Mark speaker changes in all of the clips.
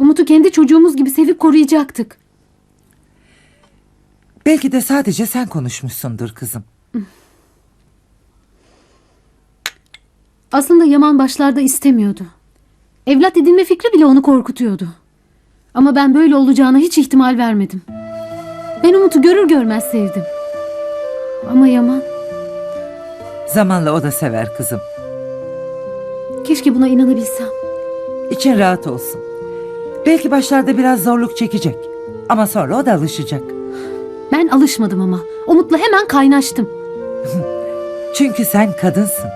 Speaker 1: Umut'u kendi çocuğumuz gibi sevip koruyacaktık.
Speaker 2: Belki de sadece sen konuşmuşsundur kızım.
Speaker 1: Aslında Yaman başlarda istemiyordu. Evlat edinme fikri bile onu korkutuyordu. Ama ben böyle olacağına hiç ihtimal vermedim. Ben Umut'u görür görmez sevdim. Ama Yaman
Speaker 2: Zamanla o da sever kızım.
Speaker 1: keşke buna inanabilsem.
Speaker 2: İçin rahat olsun. Belki başlarda biraz zorluk çekecek. Ama sonra o da alışacak.
Speaker 1: Ben alışmadım ama. Umut'la hemen kaynaştım.
Speaker 2: Çünkü sen kadınsın.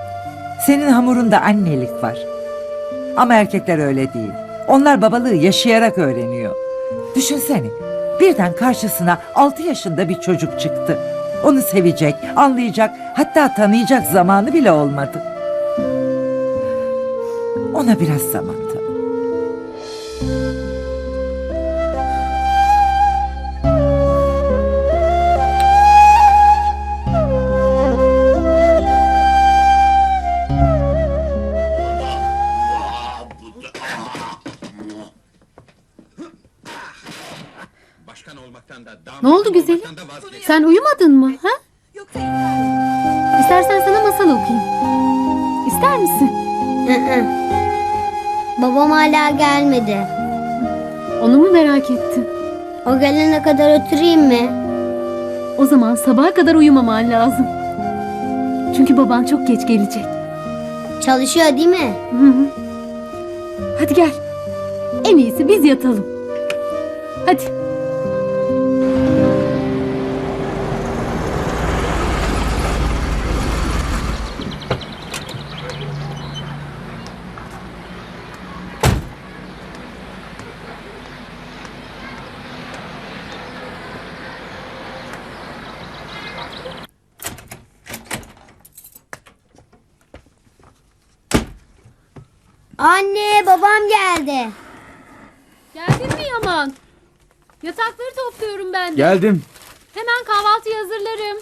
Speaker 2: Senin hamurunda annelik var. Ama erkekler öyle değil. Onlar babalığı yaşayarak öğreniyor. Düşünsene. Birden karşısına 6 yaşında bir çocuk çıktı. Onu sevecek, anlayacak, hatta tanıyacak zamanı bile olmadı. Ona biraz zaman
Speaker 3: Babam hala gelmedi.
Speaker 1: Onu mu merak ettin?
Speaker 3: O gelene kadar oturayım mı?
Speaker 1: O zaman sabaha kadar uyumaman lazım. Çünkü baban çok geç gelecek.
Speaker 3: Çalışıyor değil mi?
Speaker 1: Hı hı. Hadi gel. En iyisi biz yatalım. Hadi.
Speaker 3: Anne babam geldi.
Speaker 1: Geldin mi Yaman? Yatakları topluyorum ben de.
Speaker 4: Geldim.
Speaker 1: Hemen kahvaltıyı hazırlarım.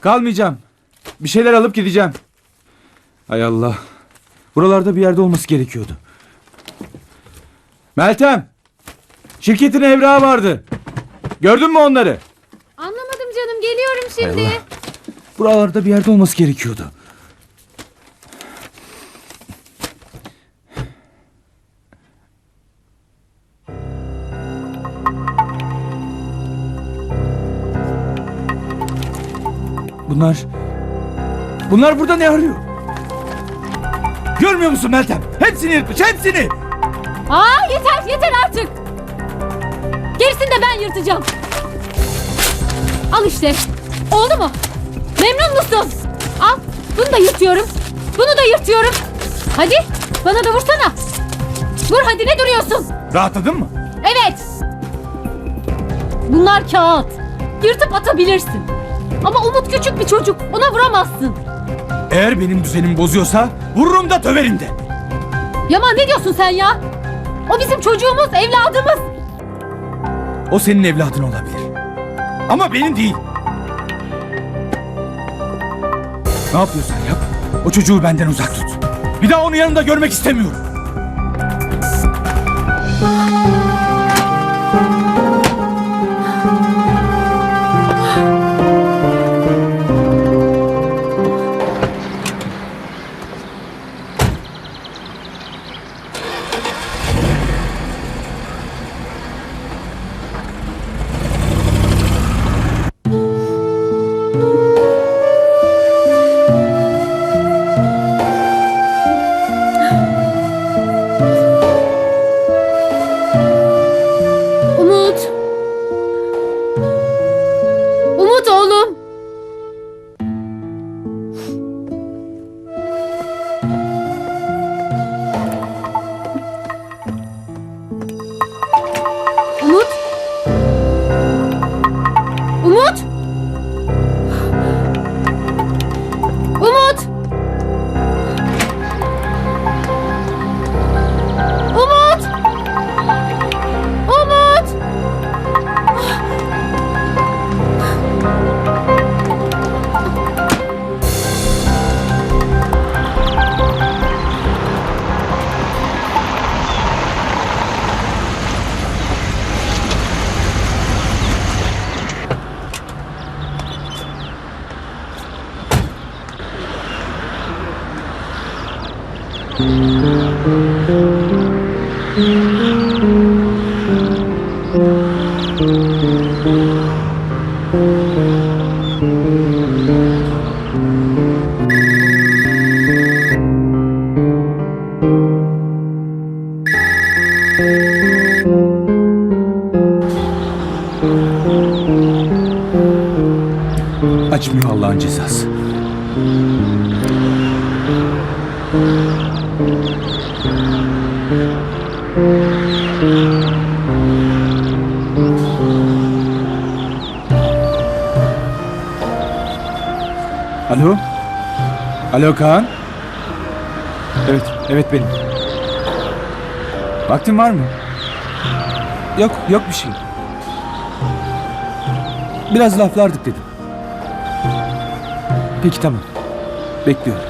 Speaker 4: Kalmayacağım. Bir şeyler alıp gideceğim. Hay Allah. Buralarda bir yerde olması gerekiyordu. Meltem. Şirketin evrağı vardı. Gördün mü onları?
Speaker 1: Anlamadım canım geliyorum
Speaker 4: Hay
Speaker 1: şimdi.
Speaker 4: Allah. Buralarda bir yerde olması gerekiyordu. Bunlar... Bunlar burada ne arıyor? Görmüyor musun Meltem? Hepsini yırtmış, hepsini!
Speaker 1: Aa yeter yeter artık. Gerisini de ben yırtacağım. Al işte. Oldu mu? Memnun musun? Al. Bunu da yırtıyorum. Bunu da yırtıyorum. Hadi bana da vursana. Vur hadi ne duruyorsun?
Speaker 4: Rahatladın mı?
Speaker 1: Evet. Bunlar kağıt. Yırtıp atabilirsin. Ama Umut küçük bir çocuk. Ona vuramazsın.
Speaker 4: Eğer benim düzenimi bozuyorsa vururum da döverim de.
Speaker 1: Yaman ne diyorsun sen ya? O bizim çocuğumuz, evladımız.
Speaker 4: O senin evladın olabilir. Ama benim değil. Ne yapıyorsan yap. O çocuğu benden uzak tut. Bir daha onu yanımda görmek istemiyorum. Alo? Alo Kaan? Evet, evet benim. Vaktin var mı? Yok, yok bir şey. Biraz laflardık dedim. Peki tamam. Bekliyorum.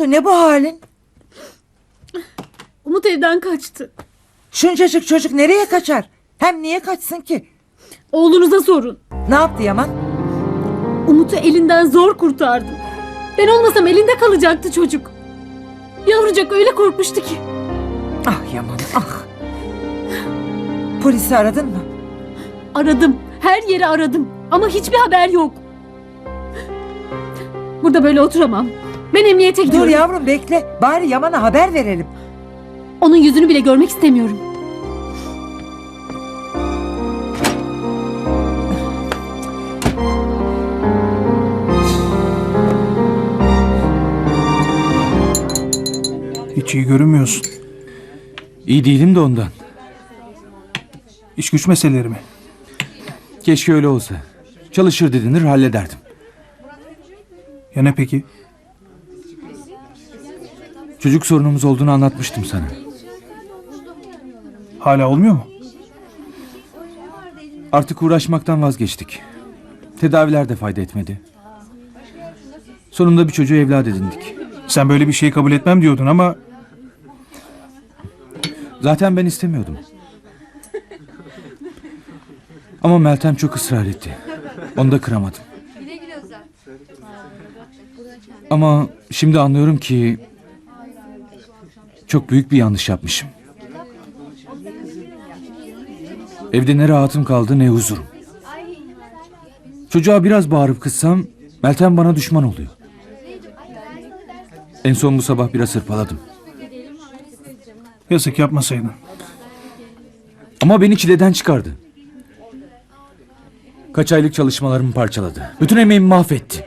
Speaker 2: Oldu? Ne bu halin?
Speaker 1: Umut evden kaçtı.
Speaker 2: Şuncacık çocuk nereye kaçar? Hem niye kaçsın ki?
Speaker 1: Oğlunuza sorun.
Speaker 2: Ne yaptı Yaman?
Speaker 1: Umut'u elinden zor kurtardım. Ben olmasam elinde kalacaktı çocuk. Yavrucak öyle korkmuştu ki.
Speaker 2: Ah Yaman ah. Polisi aradın mı?
Speaker 1: Aradım. Her yeri aradım. Ama hiçbir haber yok. Burada böyle oturamam. Ben emniyete
Speaker 2: Dur
Speaker 1: gidiyorum.
Speaker 2: yavrum bekle. Bari Yaman'a haber verelim.
Speaker 1: Onun yüzünü bile görmek istemiyorum.
Speaker 5: Hiç iyi görünmüyorsun.
Speaker 4: İyi değilim de ondan.
Speaker 5: İş güç meseleleri mi?
Speaker 4: Keşke öyle olsa. Çalışır dedinir hallederdim.
Speaker 5: Ya ne peki?
Speaker 4: Çocuk sorunumuz olduğunu anlatmıştım sana.
Speaker 5: Hala olmuyor mu?
Speaker 4: Artık uğraşmaktan vazgeçtik. Tedaviler de fayda etmedi. Sonunda bir çocuğu evlat edindik.
Speaker 5: Sen böyle bir şeyi kabul etmem diyordun ama
Speaker 4: Zaten ben istemiyordum. Ama Meltem çok ısrar etti. Onu da kıramadım. Ama şimdi anlıyorum ki çok büyük bir yanlış yapmışım. Evde ne rahatım kaldı ne huzurum. Çocuğa biraz bağırıp kızsam Meltem bana düşman oluyor. En son bu sabah biraz hırpaladım.
Speaker 5: yazık yapmasaydın.
Speaker 4: Ama beni çileden çıkardı. Kaç aylık çalışmalarımı parçaladı. Bütün emeğimi mahvetti.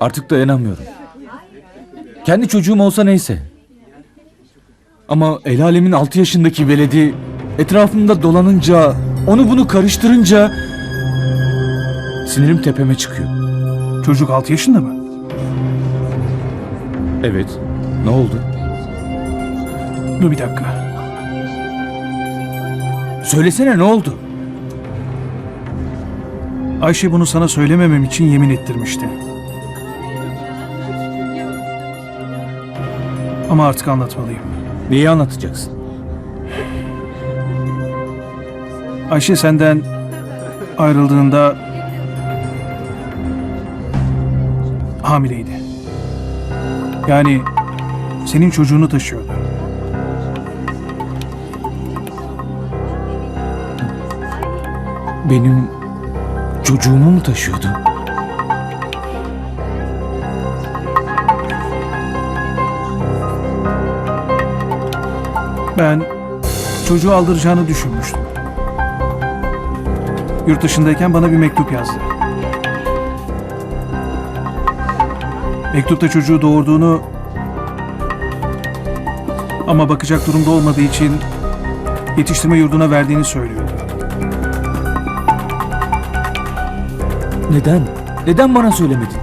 Speaker 4: Artık dayanamıyorum. Kendi çocuğum olsa neyse. Ama el alemin 6 yaşındaki veledi etrafımda dolanınca, onu bunu karıştırınca sinirim tepeme çıkıyor.
Speaker 5: Çocuk 6 yaşında mı?
Speaker 4: Evet. Ne oldu?
Speaker 5: Dur bir dakika.
Speaker 4: Söylesene ne oldu?
Speaker 5: Ayşe bunu sana söylememem için yemin ettirmişti. Ama artık anlatmalıyım.
Speaker 4: Neyi anlatacaksın?
Speaker 5: Ayşe senden ayrıldığında hamileydi. Yani senin çocuğunu taşıyordu.
Speaker 4: Benim çocuğumu mu taşıyordu?
Speaker 5: Ben çocuğu aldıracağını düşünmüştüm. Yurt dışındayken bana bir mektup yazdı. Mektupta çocuğu doğurduğunu ama bakacak durumda olmadığı için yetiştirme yurduna verdiğini söylüyordu.
Speaker 4: Neden? Neden bana söylemedin?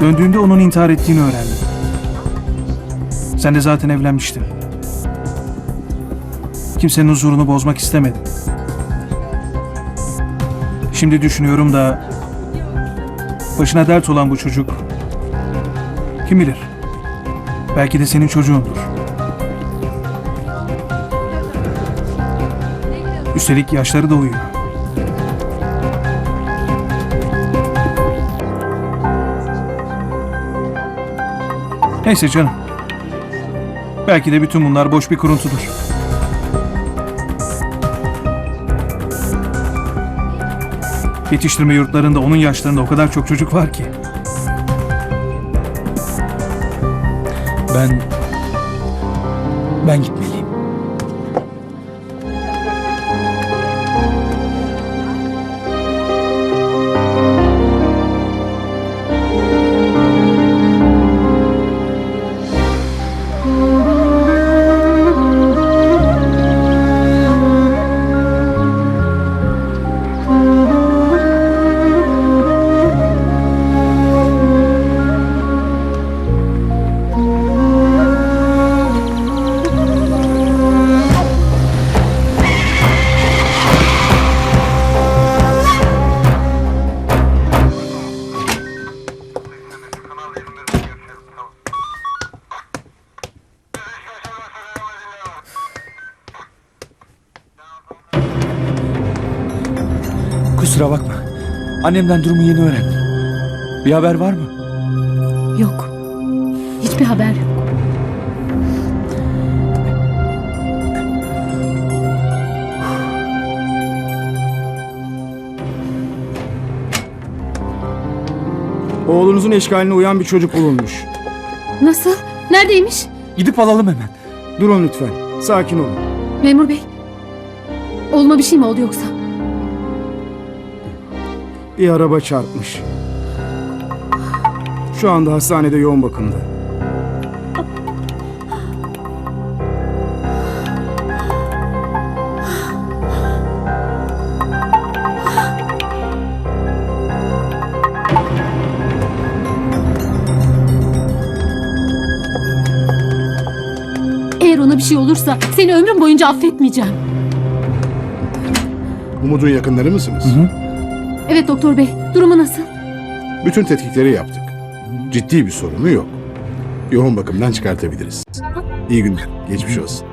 Speaker 5: Döndüğünde onun intihar ettiğini öğrendim. Sen de zaten evlenmiştin. Kimsenin huzurunu bozmak istemedim. Şimdi düşünüyorum da başına dert olan bu çocuk kim bilir? Belki de senin çocuğundur. Üstelik yaşları da uyuyor. Neyse canım. Belki de bütün bunlar boş bir kuruntudur. Yetiştirme yurtlarında onun yaşlarında o kadar çok çocuk var ki.
Speaker 4: Ben... Ben gitmeliyim. Annemden durumu yeni öğrendim. Bir haber var mı?
Speaker 1: Yok. Hiçbir haber yok.
Speaker 6: Oğlunuzun eşkaline uyan bir çocuk bulunmuş.
Speaker 1: Nasıl? Neredeymiş?
Speaker 4: Gidip alalım hemen.
Speaker 6: Durun lütfen. Sakin olun.
Speaker 1: Memur bey. Oğluma bir şey mi oldu yoksa?
Speaker 6: Bir araba çarpmış. Şu anda hastanede yoğun bakımda.
Speaker 1: Eğer ona bir şey olursa seni ömrüm boyunca affetmeyeceğim.
Speaker 7: Umut'un yakınları mısınız?
Speaker 1: Evet doktor bey. Durumu nasıl?
Speaker 7: Bütün tetkikleri yaptık. Ciddi bir sorunu yok. Yoğun bakımdan çıkartabiliriz. İyi günler. Geçmiş olsun.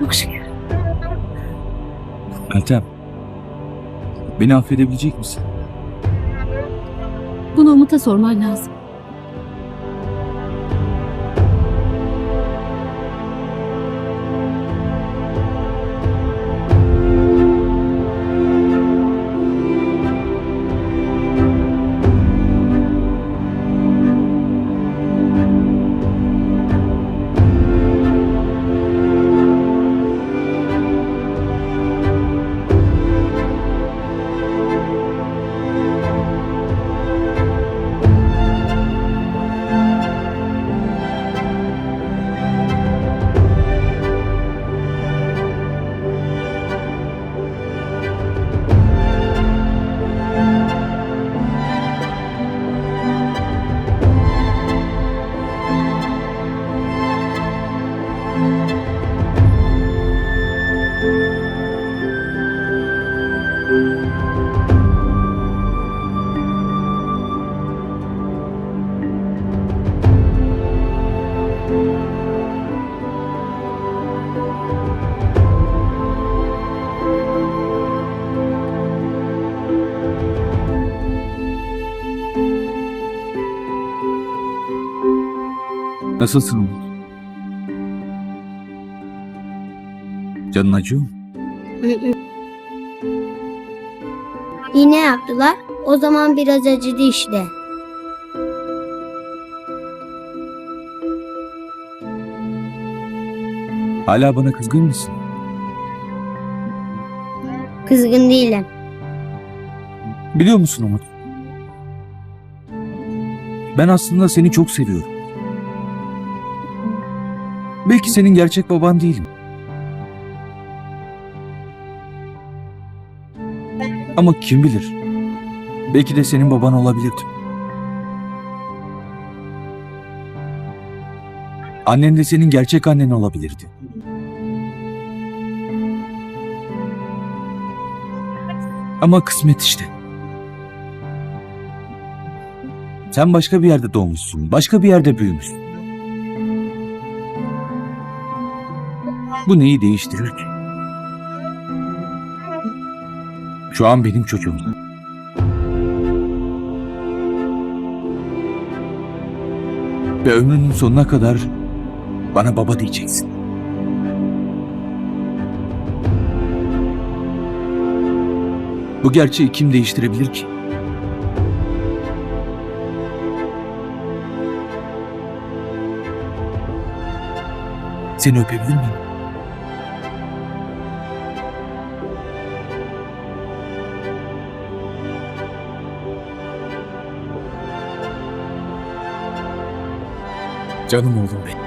Speaker 1: Çok şükür.
Speaker 4: Meltem. Beni affedebilecek misin?
Speaker 1: Bunu Umut'a sorman lazım.
Speaker 4: Nasılsın Umut? Canın acıyor mu?
Speaker 3: İğne yaptılar. O zaman biraz acıdı işte.
Speaker 4: Hala bana kızgın mısın?
Speaker 3: Kızgın değilim.
Speaker 4: Biliyor musun Umut? Ben aslında seni çok seviyorum. Belki senin gerçek baban değilim. Ama kim bilir? Belki de senin baban olabilirdim. Annen de senin gerçek annen olabilirdi. Ama kısmet işte. Sen başka bir yerde doğmuşsun, başka bir yerde büyümüşsün. Bu neyi değiştirir ki? Şu an benim çocuğum. Ve ömrünün sonuna kadar bana baba diyeceksin. Bu gerçeği kim değiştirebilir ki? Seni öpebilir miyim? Canım oğlum benim.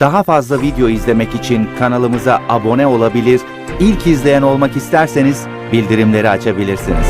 Speaker 8: Daha fazla video izlemek için kanalımıza abone olabilir, ilk izleyen olmak isterseniz bildirimleri açabilirsiniz.